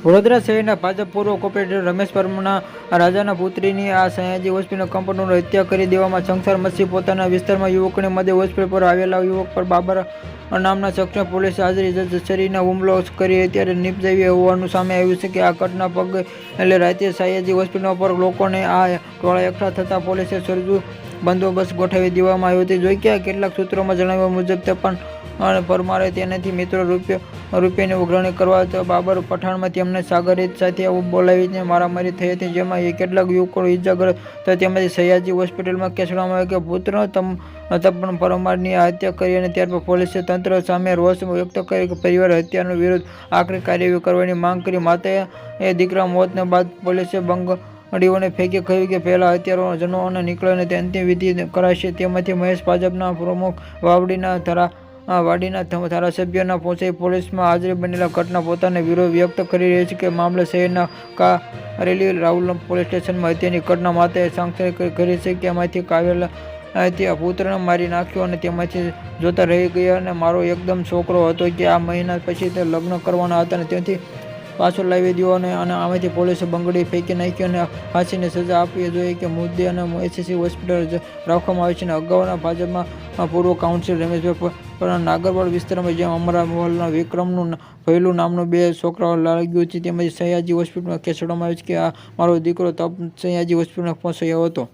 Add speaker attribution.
Speaker 1: વડોદરા શહેરના ભાજપ પૂર્વ કોર્પોરેટર રમેશ પરમના રાજાના પુત્રીની આ સયાજી હોસ્પિટલ કમ્પાઉન્ડર હત્યા કરી દેવામાં સંસાર મસી પોતાના વિસ્તારમાં યુવકને મધ્ય હોસ્પિટલ પર આવેલા યુવક પર બાબર નામના શખ્સને પોલીસે હાજરી જરીના હુમલો કરી અત્યારે નિપજાવી હોવાનું સામે આવ્યું છે કે આ ઘટના પગ એટલે રાતે સયાજી હોસ્પિટલ પર લોકોને આ ટોળા એકઠા થતાં પોલીસે સરજુ બંદોબસ્ત ગોઠવી દેવામાં આવ્યો. હતો જોઈ કે કેટલાક સૂત્રોમાં જણાવ્યા મુજબ તે પણ અને પરમારે તેનાથી મિત્રો રૂપિયા રૂપિયાની ઉઘરાણી કરવા તો બાબર પઠાણમાં તેમને સાગરિત સાથે બોલાવીને મારામારી થઈ હતી. જેમાં એ કેટલાક યુવકો ઇજાગ્રસ્ત થયા તેમાંથી સયાજી હોસ્પિટલમાં કેસવામાં આવ્યો કે પુત્ર તમ તપન પરમારની હત્યા કરી અને ત્યારબાદ પોલીસે તંત્ર સામે રોષ વ્યક્ત કરી કે પરિવાર હત્યાનો વિરોધ આખરી કાર્યવાહી કરવાની માંગ કરી. માતાએ એ દીકરા મોતને બાદ પોલીસે બંગ અડીઓને ફેંકી કહ્યું કે પહેલા હત્યારો જનોને નીકળે અને અંતિમ વિધિ કરાશે. તેમાંથી મહેશ ભાજપના પ્રમુખ વાવડીના ધરા વાડીના ધારાસભ્યના પહોંચી પોલીસમાં હાજરી બનેલા ઘટના પોતાને વિરોધ વ્યક્ત કરી રહી છે કે મામલે શહેરના કા રેલી રાહુલ પોલીસ સ્ટેશનમાં હત્યાની ઘટના માટે સાંકળ કરી છે કે એમાંથી કાવેલા ત્યાં પુત્રને મારી નાખ્યો અને તેમાંથી જોતા રહી ગયા અને મારો એકદમ છોકરો હતો કે આ મહિના પછી તે લગ્ન કરવાના હતા અને ત્યાંથી પાછો લાવી દો અને અને આમાંથી પોલીસે બંગડી ફેંકી નાખી અને ફાંસીને સજા આપવી જોઈએ કે મુદ્દે અને એસએસસી હોસ્પિટલ રાખવામાં આવે છે અને અગાઉના ભાજપમાં પૂર્વ કાઉન્સિલ રમેશભાઈ નાગરવાડ વિસ્તારમાં જેમ અમારા મોહલના વિક્રમનું પહેલું નામનું બે છોકરાઓ લાગ્યું છે, તેમજ સયાજી હોસ્પિટલમાં ખેસડવામાં આવ્યું છે કે આ મારો દીકરો તપ સયાજી હોસ્પિટલમાં પહોંચ્યો હતો.